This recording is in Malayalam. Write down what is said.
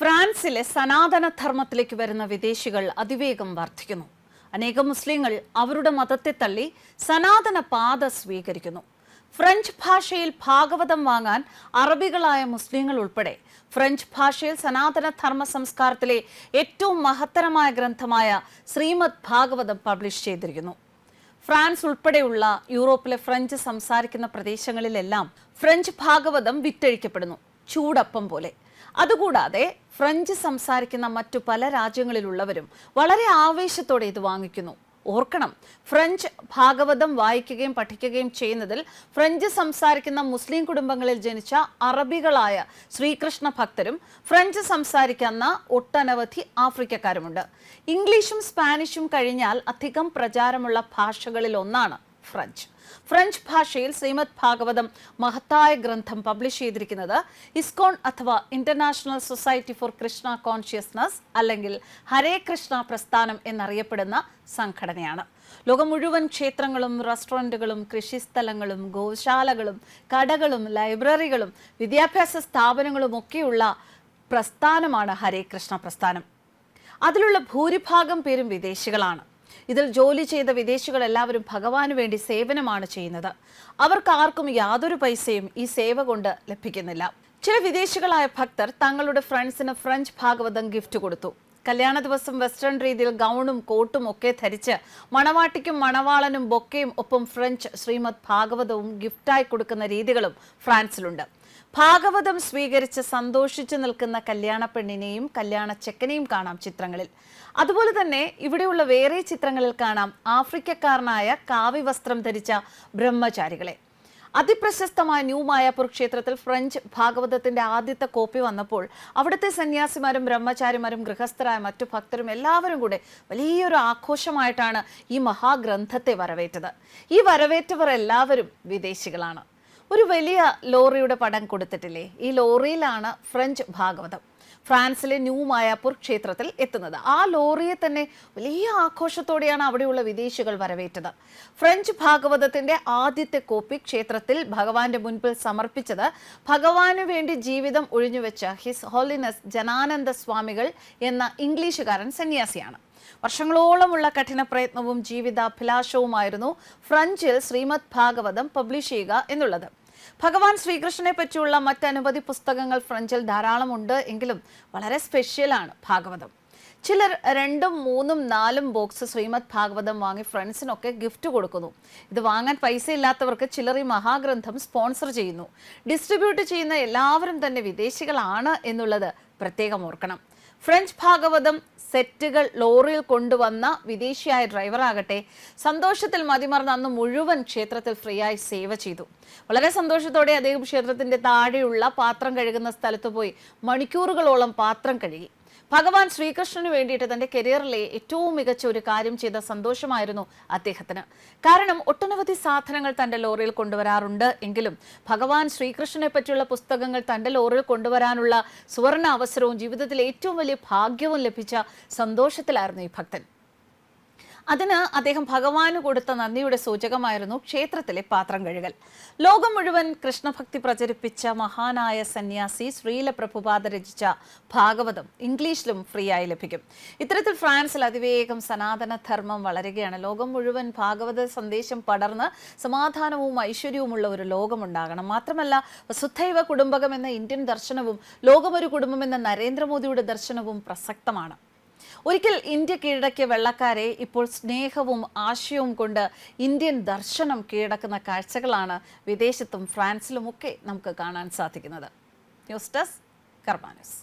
ഫ്രാൻസിലെ സനാതന ധർമ്മത്തിലേക്ക് വരുന്ന വിദേശികൾ അതിവേഗം വർദ്ധിക്കുന്നു അനേകം മുസ്ലിങ്ങൾ അവരുടെ മതത്തെ തള്ളി സനാതന പാത സ്വീകരിക്കുന്നു. ഫ്രഞ്ച് ഭാഷയിൽ ഭാഗവതം വാങ്ങാൻ അറബികളായ മുസ്ലിങ്ങൾ ഉൾപ്പെടെ ഫ്രഞ്ച് ഭാഷയിൽ സനാതന ധർമ്മ സംസ്കാരത്തിലെ ഏറ്റവും മഹത്തരമായ ഗ്രന്ഥമായ ശ്രീമദ് ഭാഗവതം പബ്ലിഷ് ചെയ്തിരിക്കുന്നു. ഫ്രാൻസ് ഉൾപ്പെടെയുള്ള യൂറോപ്പിലെ ഫ്രഞ്ച് സംസാരിക്കുന്ന പ്രദേശങ്ങളിലെല്ലാം ഫ്രഞ്ച് ഭാഗവതം വിറ്റഴിക്കപ്പെടുന്നു. ചൂടപ്പം പോലെ. അതുകൂടാതെ ഫ്രഞ്ച് സംസാരിക്കുന്ന മറ്റു പല രാജ്യങ്ങളിലുള്ളവരും വളരെ ആവേശത്തോടെ ഇത് വാങ്ങിക്കുന്നു. ഓർക്കണം ഫ്രഞ്ച് ഭാഗവതം വായിക്കുകയും പഠിക്കുകയും ചെയ്യുന്നതിൽ ഫ്രഞ്ച് സംസാരിക്കുന്ന മുസ്ലിം കുടുംബങ്ങളിൽ ജനിച്ച അറബികളായ ശ്രീകൃഷ്ണ ഭക്തരും ഫ്രഞ്ച് സംസാരിക്കുന്ന ഒട്ടനവധി ആഫ്രിക്കക്കാരുമുണ്ട്. ഇംഗ്ലീഷും സ്പാനിഷും കഴിഞ്ഞാൽ അധികം പ്രചാരമുള്ള ഭാഷകളിൽ ഒന്നാണ് ഫ്രഞ്ച്. ഫ്രഞ്ച് ഭാഷയിൽ ശ്രീമദ് ഭാഗവതം മഹത്തായ ഗ്രന്ഥം പബ്ലിഷ് ചെയ്തിരിക്കുന്നത് ഇസ്കോൺ അഥവാ international society for Krishna consciousness അല്ലെങ്കിൽ ഹരേ കൃഷ്ണ പ്രസ്ഥാനം എന്നറിയപ്പെടുന്ന സംഘടനയാണ്. ലോകം മുഴുവൻ ക്ഷേത്രങ്ങളും റെസ്റ്റോറന്റുകളും കൃഷിസ്ഥലങ്ങളും ഗോശാലകളും കടകളും ലൈബ്രറികളും വിദ്യാഭ്യാസ സ്ഥാപനങ്ങളും ഒക്കെയുള്ള പ്രസ്ഥാനമാണ് ഹരേ കൃഷ്ണ പ്രസ്ഥാനം. അതിലുള്ള ഭൂരിഭാഗം പേരും വിദേശികളാണ്. ഇതിൽ ജോലി ചെയ്ത വിദേശികൾ എല്ലാവരും ഭഗവാന് വേണ്ടി സേവനമാണ് ചെയ്യുന്നത്. അവർക്ക് ആർക്കും യാതൊരു പൈസയും ഈ സേവ കൊണ്ട് ലഭിക്കുന്നില്ല. ചില വിദേശികളായ ഭക്തർ തങ്ങളുടെ ഫ്രണ്ട്സിന് ഫ്രഞ്ച് ഭാഗവതം ഗിഫ്റ്റ് കൊടുത്തു. കല്യാണ ദിവസം വെസ്റ്റേൺ രീതിയിൽ ഗൗണും കോട്ടും ഒക്കെ ധരിച്ച് മണവാട്ടിക്കും മണവാളനും ബൊക്കയും ഒപ്പം ഫ്രഞ്ച് ശ്രീമദ് ഭാഗവതവും ഗിഫ്റ്റായി കൊടുക്കുന്ന രീതികളും ഫ്രാൻസിലുണ്ട്. ഭാഗവതം സ്വീകരിച്ച് സന്തോഷിച്ചു നിൽക്കുന്ന കല്യാണ പെണ്ണിനെയും കല്യാണ ചെക്കനെയും കാണാം ചിത്രങ്ങളിൽ. അതുപോലെ തന്നെ ഇവിടെയുള്ള വേറെ ചിത്രങ്ങളിൽ കാണാം ആഫ്രിക്കക്കാരനായ കാവി വസ്ത്രം ധരിച്ച ബ്രഹ്മചാരികളെ. അതിപ്രശസ്തമായ ന്യൂ മായാപൂർ ക്ഷേത്രത്തിൽ ഫ്രഞ്ച് ഭാഗവതത്തിന്റെ ആദ്യത്തെ കോപ്പി വന്നപ്പോൾ അവിടുത്തെ സന്യാസിമാരും ബ്രഹ്മചാരിമാരും ഗൃഹസ്ഥരായ മറ്റു ഭക്തരും എല്ലാവരും കൂടെ വലിയൊരു ആഘോഷമായിട്ടാണ് ഈ മഹാഗ്രന്ഥത്തെ വരവേറ്റത്. ഈ വരവേറ്റവർ എല്ലാവരും വിദേശികളാണ്. ഒരു വലിയ ലോറിയുടെ പടം കൊടുത്തിട്ടില്ലേ? ഈ ലോറിയിലാണ് ഫ്രഞ്ച് ഭാഗവതം. ഫ്രാൻസിലെ ന്യൂ മായാപ്പൂർ ക്ഷേത്രത്തിൽ എത്തുന്നത്. ആ ലോറിയെ തന്നെ വലിയ ആഘോഷത്തോടെയാണ് അവിടെയുള്ള വിദേശികൾ വരവേറ്റത്. ഫ്രഞ്ച് ഭാഗവതത്തിന്റെ ആദ്യത്തെ കോപ്പി ക്ഷേത്രത്തിൽ ഭഗവാന്റെ മുൻപിൽ സമർപ്പിച്ചത് ഭഗവാന് വേണ്ടി ജീവിതം ഒഴിഞ്ഞുവെച്ച ഹിസ് ഹോളിനസ് ജനാനന്ദ സ്വാമികൾ എന്ന ഇംഗ്ലീഷുകാരൻ സന്യാസിയാണ്. വർഷങ്ങളോളമുള്ള കഠിന പ്രയത്നവും ജീവിതാഭിലാഷവുമായിരുന്നു ഫ്രഞ്ചിൽ ശ്രീമദ് ഭാഗവതം പബ്ലിഷ് ചെയ്യുക എന്നുള്ളത്. ഭഗവാൻ ശ്രീകൃഷ്ണനെ പറ്റിയുള്ള മറ്റനവധി പുസ്തകങ്ങൾ ഫ്രഞ്ചിൽ ധാരാളമുണ്ട്. എങ്കിലും വളരെ സ്പെഷ്യലാണ് ഭാഗവതം. ചിലർ രണ്ടും മൂന്നും നാലും ബോക്സ് ശ്രീമദ് ഭാഗവതം വാങ്ങി ഫ്രണ്ട്സിനൊക്കെ ഗിഫ്റ്റ് കൊടുക്കുന്നു. ഇത് വാങ്ങാൻ പൈസ ഇല്ലാത്തവർക്ക് ചിലർ ഈ മഹാഗ്രന്ഥം സ്പോൺസർ ചെയ്യുന്നു. ഡിസ്ട്രിബ്യൂട്ട് ചെയ്യുന്ന എല്ലാവരും തന്നെ വിദേശികളാണ് എന്നുള്ളത് പ്രത്യേകം ഓർക്കണം. ഫ്രഞ്ച് ഭാഗവതം സെറ്റുകൾ ലോറിയിൽ കൊണ്ടുവന്ന വിദേശിയായ ഡ്രൈവറാകട്ടെ സന്തോഷത്തിൽ മതിമറന്ന് അന്ന് മുഴുവൻ ക്ഷേത്രത്തിൽ ഫ്രീ ആയി സേവ ചെയ്തു. വളരെ സന്തോഷത്തോടെ അദ്ദേഹം ക്ഷേത്രത്തിന്റെ താഴെയുള്ള പാത്രം കഴുകുന്ന സ്ഥലത്ത് പോയി മണിക്കൂറുകളോളം പാത്രം കഴുകി. ഭഗവാൻ ശ്രീകൃഷ്ണന് വേണ്ടിയിട്ട് തന്റെ കരിയറിലെ ഏറ്റവും മികച്ച ഒരു കാര്യം ചെയ്ത സന്തോഷമായിരുന്നു അദ്ദേഹത്തിന്. കാരണം ഒട്ടനവധി സാധനങ്ങൾ തന്റെ ലോറിയിൽ കൊണ്ടുവരാറുണ്ട്. എങ്കിലും ഭഗവാൻ ശ്രീകൃഷ്ണനെ പറ്റിയുള്ള പുസ്തകങ്ങൾ തന്റെ ലോറിയിൽ കൊണ്ടുവരാനുള്ള സുവർണ അവസരവും ജീവിതത്തിലെ ഏറ്റവും വലിയ ഭാഗ്യവും ലഭിച്ച സന്തോഷത്തിലായിരുന്നു ഈ ഭക്തൻ. അതിന് അദ്ദേഹം ഭഗവാന് കൊടുത്ത നന്ദിയുടെ സൂചകമായിരുന്നു ക്ഷേത്രത്തിലെ പാത്രം കഴുകൽ. ലോകം മുഴുവൻ കൃഷ്ണഭക്തി പ്രചരിപ്പിച്ച മഹാനായ സന്യാസി ശ്രീല രചിച്ച ഭാഗവതം ഇംഗ്ലീഷിലും ഫ്രീ ആയി ലഭിക്കും. ഇത്തരത്തിൽ ഫ്രാൻസിൽ അതിവേഗം സനാതന ധർമ്മം വളരുകയാണ്. ലോകം മുഴുവൻ ഭാഗവത സന്ദേശം പടർന്ന് സമാധാനവും ഐശ്വര്യവുമുള്ള ഒരു ലോകമുണ്ടാകണം. മാത്രമല്ല വസുദ്ധൈവ കുടുംബകം എന്ന ഇന്ത്യൻ ദർശനവും ലോകമൊരു കുടുംബം എന്ന നരേന്ദ്രമോദിയുടെ ദർശനവും പ്രസക്തമാണ്. ഒരിക്കൽ ഇന്ത്യ കീഴടക്കിയ വെള്ളക്കാരെ ഇപ്പോൾ സ്നേഹവും ആശയവും കൊണ്ട് ഇന്ത്യൻ ദർശനം കീഴടക്കുന്ന കാഴ്ചകളാണ് വിദേശത്തും ഫ്രാൻസിലുമൊക്കെ നമുക്ക് കാണാൻ സാധിക്കുന്നത്. News desk കർമാനസ്